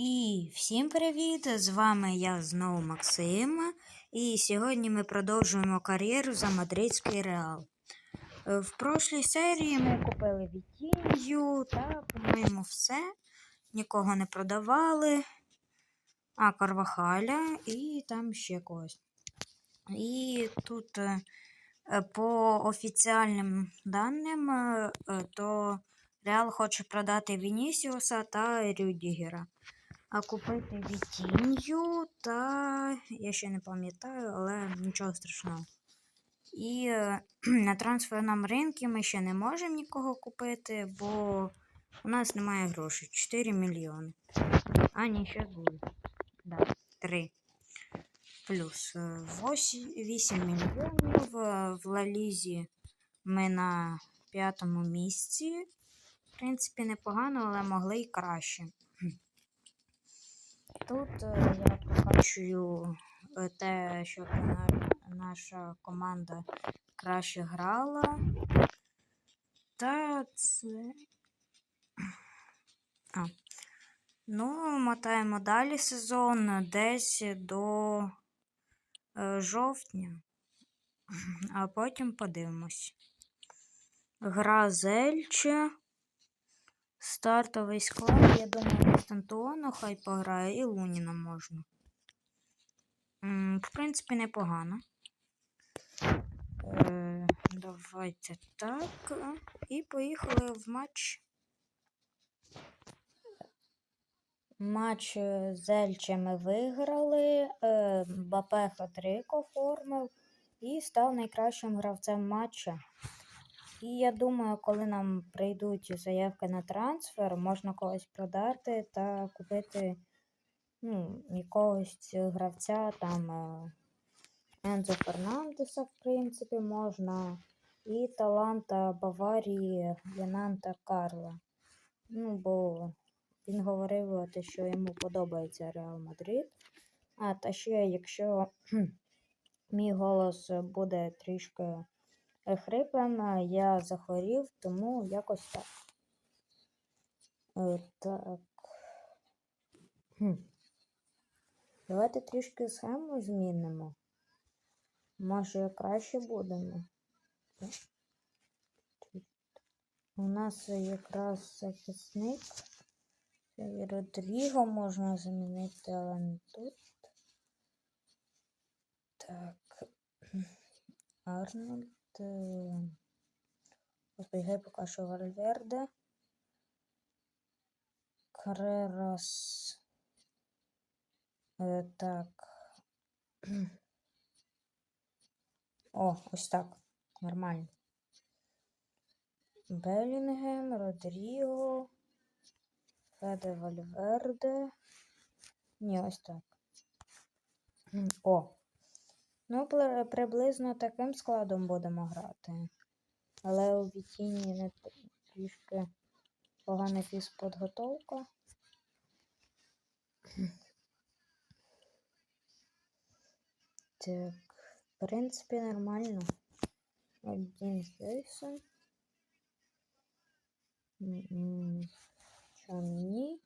І всім привіт! З вами я знову Максим. І сьогодні ми продовжуємо кар'єру за мадридський реал. Е, В прошлій серії ми купили Вітінью та, по-моєму, все. Нікого не продавали. А, Карвахаля і там ще когось. І тут е, по офіціальним даним, е, то Реал хоче продати Вінісіуса та Рюдігера. А купити Вітінью та я ще не пам'ятаю, але нічого страшного. І е, на трансферному ринку ми ще не можемо нікого купити, бо у нас немає грошей. 4 мільйони. А, ні, ще буде. Да, 3. Плюс 8 мільйонів. Е, В Лалізі ми на п'ятому місці. В принципі, непогано, але могли й краще. Тут е, я прокачую е, те, щоб наша команда краще грала. Та це. А. Ну, мотаємо далі сезон десь до е, жовтня, а потім подивимось. Гра Зельче. Стартовий склад, я думаю, Константіону хай пограє і Луніна можна. В принципі, непогано. Е, давайте так. І поїхали в матч. Матч е, з Ельче ми виграли. Е, Бапе Хатрик оформив і став найкращим гравцем матча. І я думаю, коли нам прийдуть заявки на трансфер, можна когось продати та купити ну, якогось гравця, там е, Ензо Фернандеса, в принципі, можна. І таланта Баварії Янанта Карла. Ну, бо він говорив, те, що йому подобається Реал Мадрид. А, та ще, якщо мій голос буде трішки е, я захворів, тому якось так. Е, Так. Хм. Давайте трішки схему змінимо. Може краще будемо. У нас якраз захисник. Родріго можна замінити, але не тут. Так. Арнольд. Е, Господи, хай поки що Вальверде. Карерас. Е, Так. О, ось так. Нормально. Белінгем, Родріго. Феде Вальверде. Ні, ось так. О. Ну, приблизно таким складом будемо грати. Але у Вітіні не трішки погана фізподготовка. Так, в принципі, нормально. Один Хейсон. Чамні.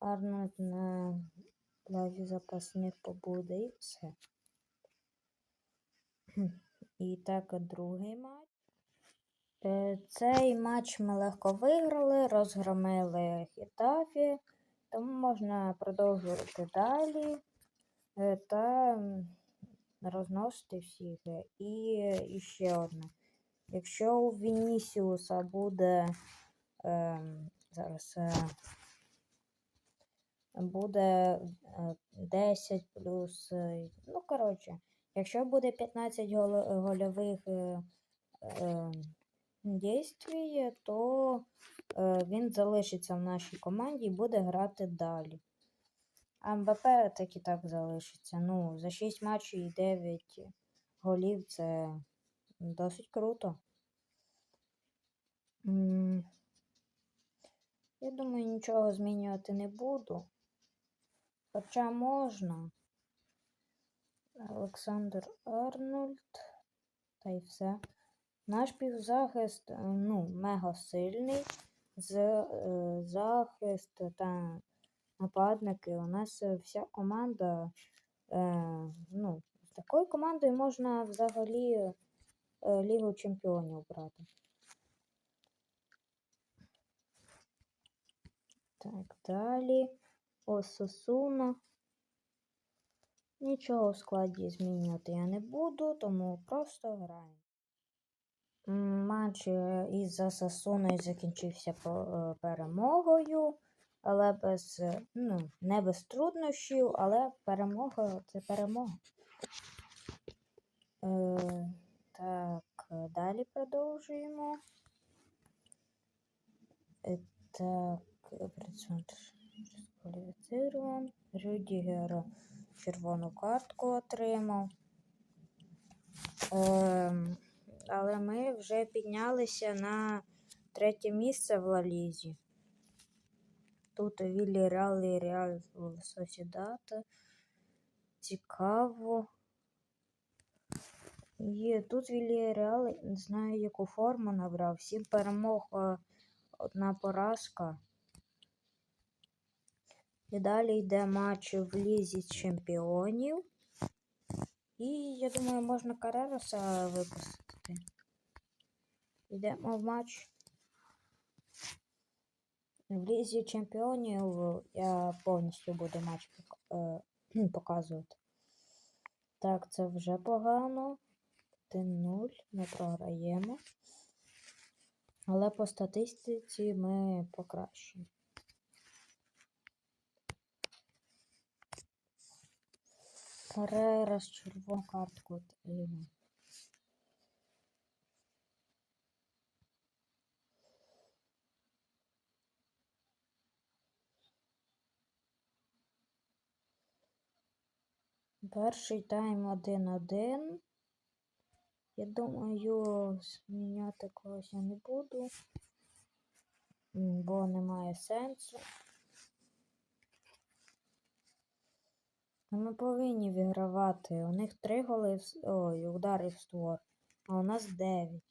Арнольд на лаві запасних побуде і все. І так, другий матч. Е, Цей матч ми легко виграли, розгромили Хітафі, тому можна продовжувати далі е, та розносити всіх. Е, І, і ще одне. Якщо у Вінісіуса буде ем, зараз е, буде е, 10 плюс, е, ну, коротше, якщо буде 15 голо- гольових е, е, дійствій, то е, він залишиться в нашій команді і буде грати далі. А МБП так і так залишиться. Ну, за 6 матчів і 9 голів це досить круто. Я думаю, нічого змінювати не буду. Хоча можна. Олександр Арнольд. Та й все. Наш півзахист, е, ну, мега сильний. З, е, захист та нападники. У нас вся команда. Е, ну, з такою командою можна взагалі е, Лігу Чемпіонів брати. Так, далі. Ососуна. Нічого в складі змінювати я не буду, тому просто граємо. Матч е, із Осасуною закінчився е, перемогою, але без, е, ну, не без труднощів, але перемога це перемога. Е, так, далі продовжуємо. Е, так, е, працювати. Червону картку отримав. Ем, але ми вже піднялися на третє місце в Лалізі. Тут Віллі Реал і Реал Сосідата. Цікаво. І тут Віллі Реал, не знаю, яку форму набрав. Сім перемог, е, одна поразка. І далі йде матч в Лізі Чемпіонів. І я думаю, можна Карероса випустити. Йдемо в матч. В Лізі Чемпіонів я повністю буду матч е, показувати. Так, це вже погано. 1-0. Ми програємо. Але по статистиці ми покращимо. Карера з червону картку отримав. Перший тайм 1-1. Я думаю, зміняти когось я не буду, бо немає сенсу. Ми повинні вигравати. У них три голи, в... ой, удари в створ, а у нас дев'ять.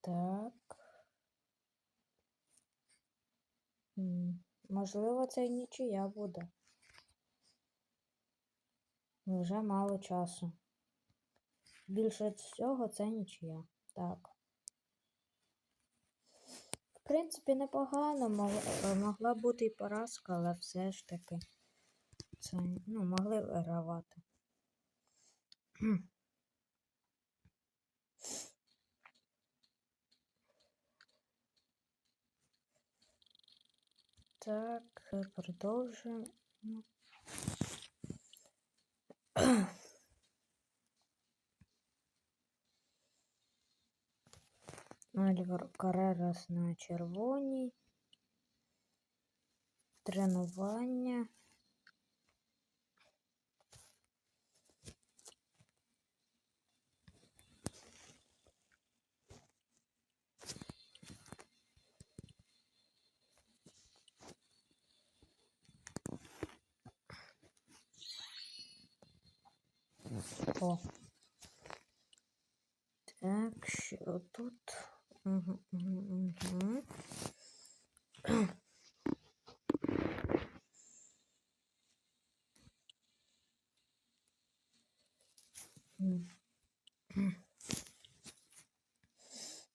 Так. Можливо, це нічия буде. Вже мало часу. Більше всього це нічия. Так. Принципі, непогано. е, Могла бути і поразка, але все ж таки це, ну, могли вигравати. Так, продовжуємо. Карерас на червоній. Тренування. О. Так, що тут?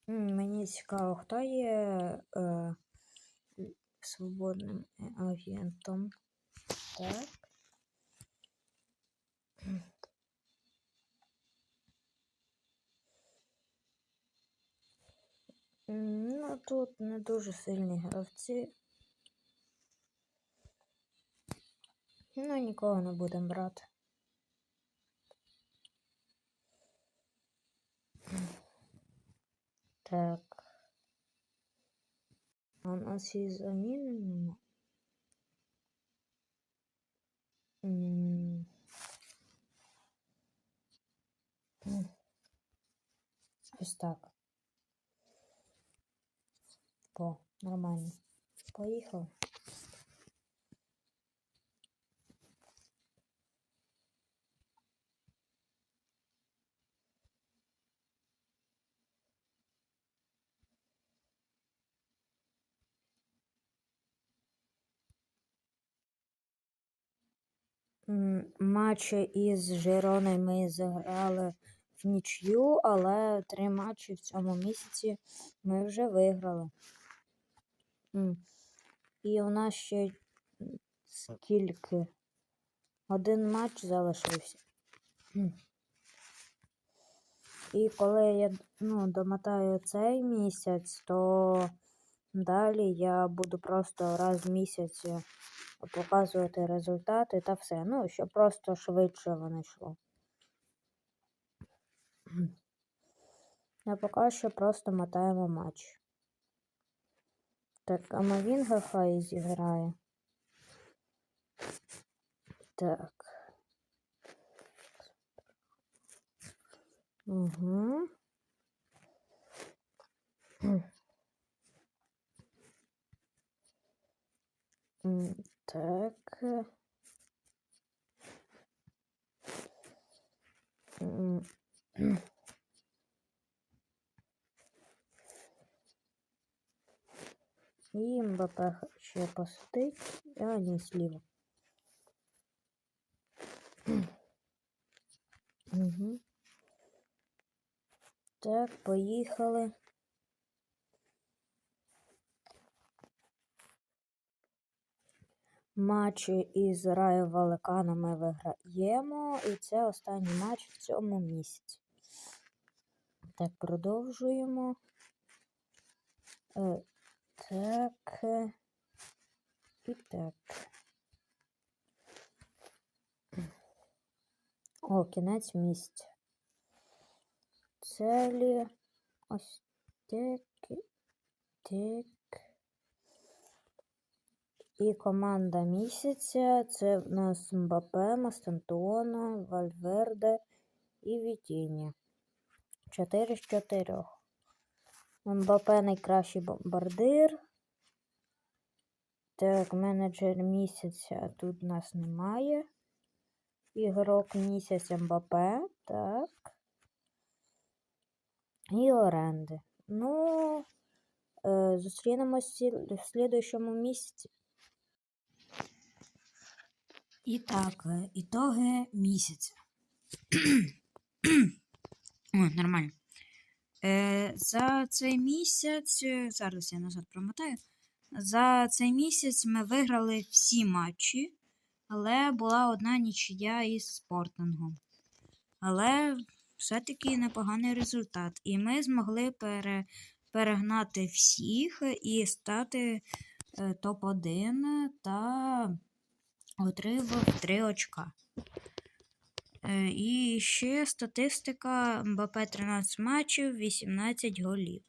Мені цікаво, хто є е, свободним агентом. Так. Ну, тут не дуже сильні гравці. Ну, нікого не будемо брати. Так. А у нас і заміни нема. М. М. Ось так. Нормально. Поїхав. Матчі із Жироною ми заграли в нічю, але три матчі в цьому місяці ми вже виграли. І у нас ще скільки? Один матч залишився. І коли я ну, домотаю цей місяць, то далі я буду просто раз в місяць е, показувати результати та все. Ну, щоб просто швидше воно йшло. А поки що просто мотаємо матч. Так, а Мавінга хай зіграє. Так. Угу. Так. І ще посадить. А, ні, сліва. Угу. Так, поїхали. Матч із Раю Валикана ми виграємо, і це останній матч в цьому місяці. Так, продовжуємо. Так. І так. О, кінець місяця. Целі. Ось так. Так. І команда місяця це в нас Мбапе, Мастантуона, Вальверде і Вітіння. 4 з 4. Мбапе найкращий бомбардир. Так, менеджер місяця тут нас немає. Ігрок місяця Мбапе. Так. І оренди. Ну, е, зустрінемось в слідуючому місяці. І так, е, ітоги місяця. О, нормально. Е, за цей місяць, е, зараз я назад промотаю. За цей місяць ми виграли всі матчі, але була одна нічия із спортингом. Але все-таки непоганий результат. І ми змогли пере, перегнати всіх і стати е, топ-1 та отримав 3 очка. Е, І ще статистика МБП 13 матчів, 18 голів.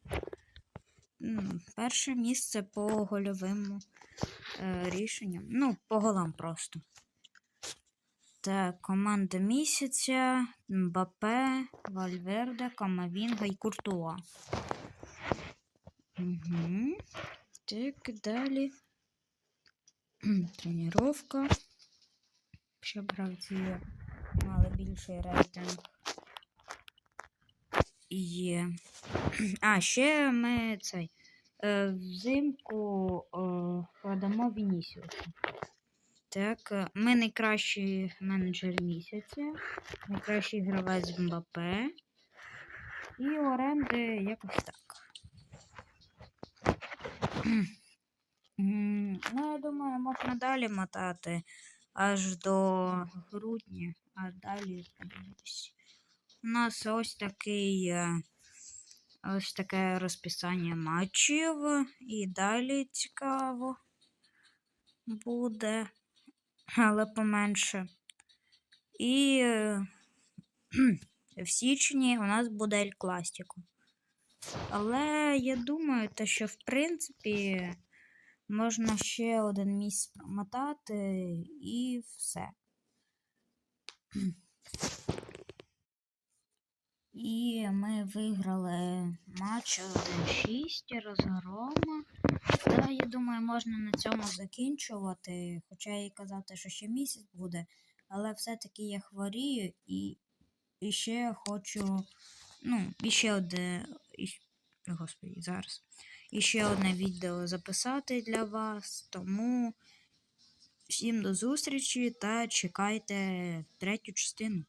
Перше місце по гольовим е, рішенням. Ну, по голам просто. Так, команда місяця, Мбапе, Вальверде, Камавінга і Куртуа. Угу. Так, далі. Тренування. Щоб гравці мали більший рейтинг. Є. А, ще ми цей. Е, взимку е, продамо Вінісіуса. Так, е, ми найкращий менеджер місяця, найкращий гравець МБП. І оренди якось так. Ну, я думаю, можна далі мотати аж до грудня, а далі подивитись. У нас ось такий е, ось таке розписання матчів. І далі цікаво буде, але поменше. І е, в січні у нас буде Ель Кластіко. Але я думаю, те, що в принципі можна ще один місяць промотати і все. І ми виграли матч 1-6 розгром. Та я думаю, можна на цьому закінчувати. Хоча і казати, що ще місяць буде, але все-таки я хворію і, і ще хочу. Ну, і ще одне. І, господи, зараз. І ще одне відео записати для вас. Тому Всім до зустрічі та чекайте третю частину.